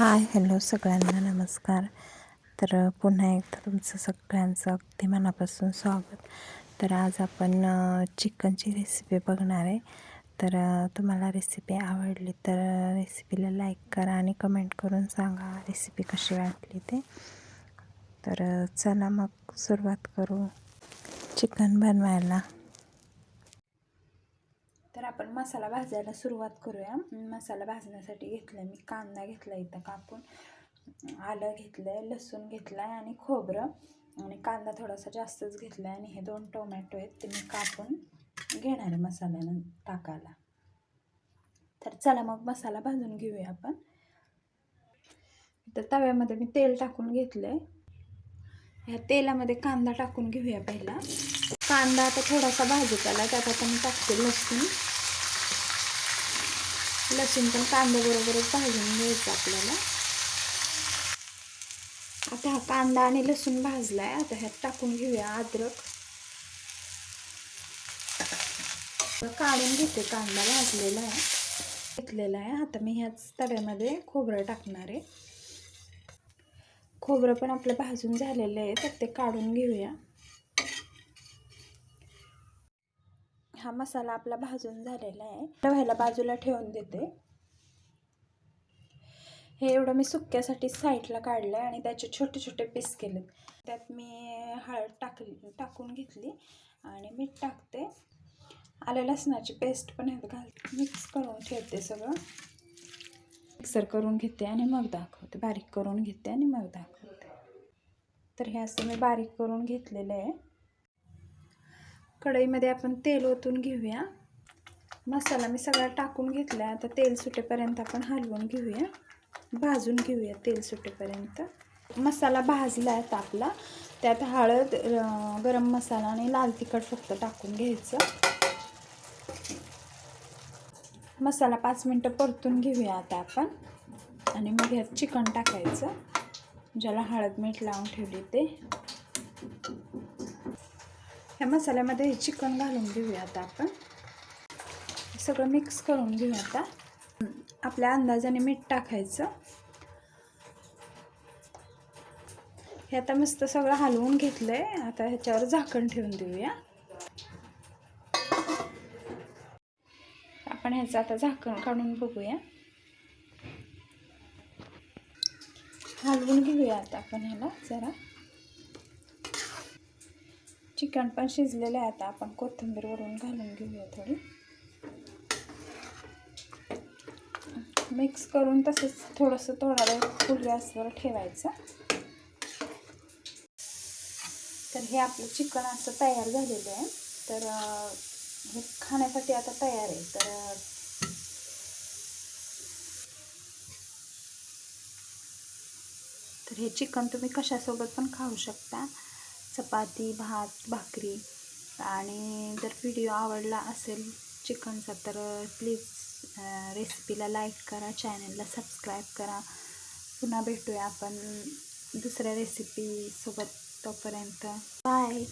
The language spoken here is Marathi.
हाय हॅलो सगळ्यांना नमस्कार. तर पुन्हा एकदा तुमचं सगळ्यांचं अगदी मनापासून स्वागत. तर आज आपण चिकनची रेसिपी बघणार आहे. तर तुम्हाला रेसिपी आवडली तर रेसिपीला लाईक करा आणि कमेंट करून सांगा रेसिपी कशी वाटली ते. तर चला मग सुरुवात करू चिकन बनवायला. तर आपण मसाला भाजायला सुरुवात करूया. मसाला भाजण्यासाठी घेतला मी कांदा घेतला इथं कापून. आलं घेतलं आहे लसूण घेतला आहे आणि खोबरं. आणि कांदा थोडासा जास्तच घेतला आहे आणि हे दोन टोमॅटो आहेत ते मी कापून घेणार आहे मसाल्यानं टाकायला. तर चला मग मसाला भाजून घेऊया आपण. तर तव्यामध्ये मी तेल टाकून घेतलं आहे ह्या तेलामध्ये कांदा टाकून घेऊया पहिला. कांदा आता थोडासा भाजत आला त्यात आता मी टाकते लसूण. लसूण पण कांद्याबरोबरच भाजून घ्यायचं आपल्याला. आता हा कांदा आणि लसूण भाजलाय आता ह्यात टाकून घेऊया अद्रक. काढून घेते कांदा भाजलेला आहे घेतलेला आहे. आता मी ह्याच तव्यामध्ये खोबरं टाकणार आहे. खोबरं पण आपलं भाजून झालेलं आहे तर ते काढून घेऊया. हा मसाला आपला भाजून झालेला आहे. व्हायला बाजूला ठेवून देते. हे एवढं मी सुक्यासाठी साईडला काढलं आहे आणि त्याचे छोटे छोटे पीस केले त्यात मी हळद टाकली टाकून घेतली आणि मीठ टाकते. आलं लसणाची पेस्ट पण ह्यात घाल मिक्स करून ठेवते सगळं. मिक्सर करून घेते आणि मग दाखवते. बारीक करून घेते आणि मग दाखवते. तर हे असं मी बारीक करून घेतलेलं आहे. कढईमध्ये आपण तेल ओतून घेऊया. मसाला मी सगळा टाकून घेतला आता तेल सुटेपर्यंत आपण हलवून घेऊया. भाजून घेऊया तेल सुटेपर्यंत. मसाला भाजला आहे आपला. त्यात हळद गरम मसाला आणि लाल तिखट फक्त टाकून घ्यायचं. मसाला पाच मिनटं परतून घेऊया आता आपण. आणि मग ह्यात चिकन टाकायचं. ज्याला हळद मीठ लावून ठेवली ते. ह्या मसाल्यामध्ये हे चिकन घालून घेऊया आता आपण. सगळं मिक्स करून घेऊया आता. आपल्या अंदाजाने मीठ टाकायचं. हे आता मस्त सगळं हलवून घेतलं आहे आता ह्याच्यावर झाकण ठेवून देऊया. आपण ह्याचं आता झाकण काढून बघूया. हलवून घेऊया आता आपण ह्याला जरा. चिकन पण शिजलेलं आहे आता आपण कोथिंबीर वरून घालून घेऊया थोडी. मिक्स करून तसंच थोडंसं थोडा वेळ फुल गॅसवर ठेवायचं. तर हे आपलं चिकन असं तयार झालेलं आहे. तर हे खाण्यासाठी आता तयार आहे. तर तर हे चिकन तुम्ही कशासोबत पण खाऊ शकता. चपाती भात भाकरी. आणि जर व्हिडिओ आवडला असेल चिकनचा तर प्लीज रेसिपीला लाईक करा चॅनलला सबस्क्राईब करा. पुन्हा भेटूया आपण दुसऱ्या रेसिपीसोबत तोपर्यंत. बाय